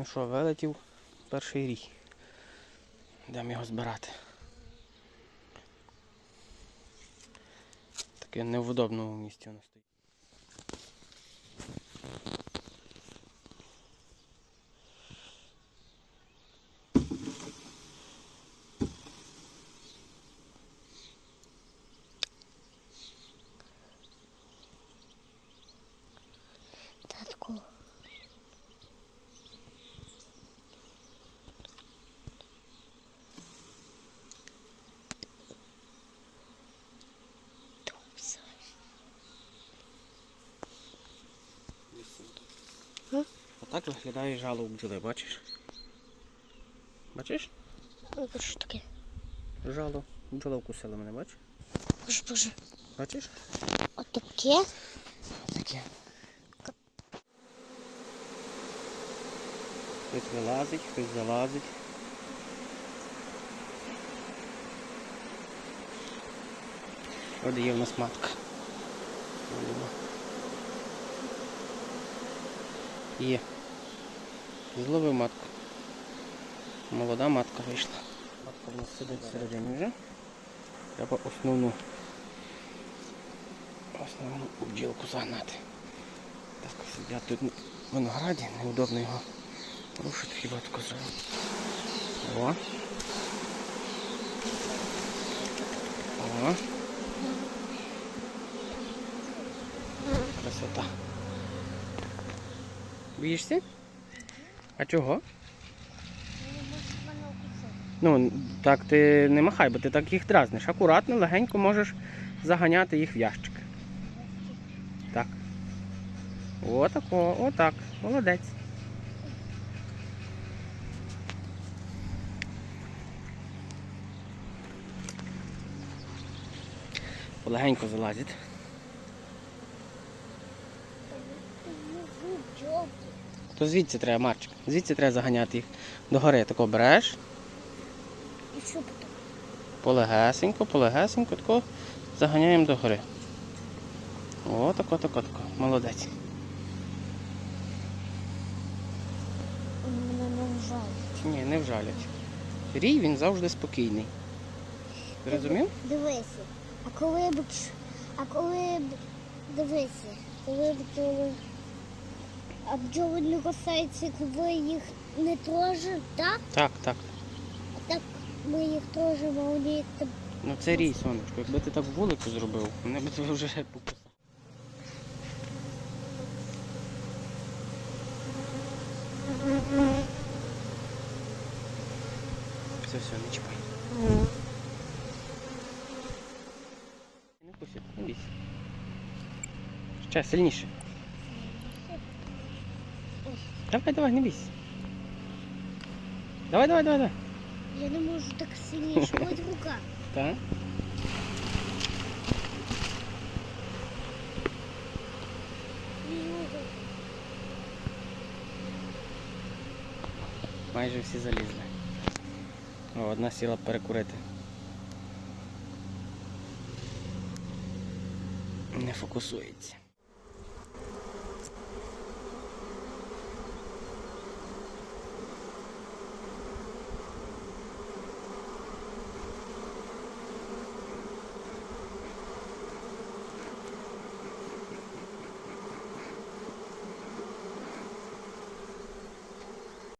Ну що, вилетів перший рій. Йдемо його збирати. Таке не удобному місці воно стоїть. Отак виглядає жало у бджоли, бачиш? Бачиш? Ой, що таке? Жало. Бджола вкусила мене, бачиш? Боже, боже. Бачиш? Отаке? Таке. Хтось вилазить, хтось залазить. От є в нас матка. Малюва. Є. Зловив матку. Молода матка вийшла. Матка в нас сидить всередині вже. Треба основну основну бджілку загнати. Так, сидять тут в винограді, неудобно його рушити хіба тако зробити. О. О. Красота. Боїшся? А чого? Ну, так ти не махай, бо ти так їх дразниш. Акуратно, легенько можеш заганяти їх в ящик. Так. Отако, отак. Молодець. Полегенько залазить. То звідси треба, Марчик. Звідси треба заганяти їх. Догори тако береш, І що потім? полегесенько, полегесенько, тако заганяємо догори. О, тако, тако, тако. Молодець. Мене не вжалить. Ні, не вжалять. Рій він завжди спокійний. Зрозумів? Дивися. А коли б а коли б дивися, коли бджоли а бджоли не касаються, коли їх не трожить, так? Так, так. Так ми їх трожимо, вони їх там Ну це рій, сонечко. Якби ти так вулику зробив, вони б тебе вже покусали. Все, все, не чіпай. Не кусить, не бійся. Ще сильніше. Давай, давай, не бійся. Давай, давай, давай, давай. Я не можу так сильніше, хоч рука. Так. Майже всі залізли. О, одна сіла перекурити. Не фокусується.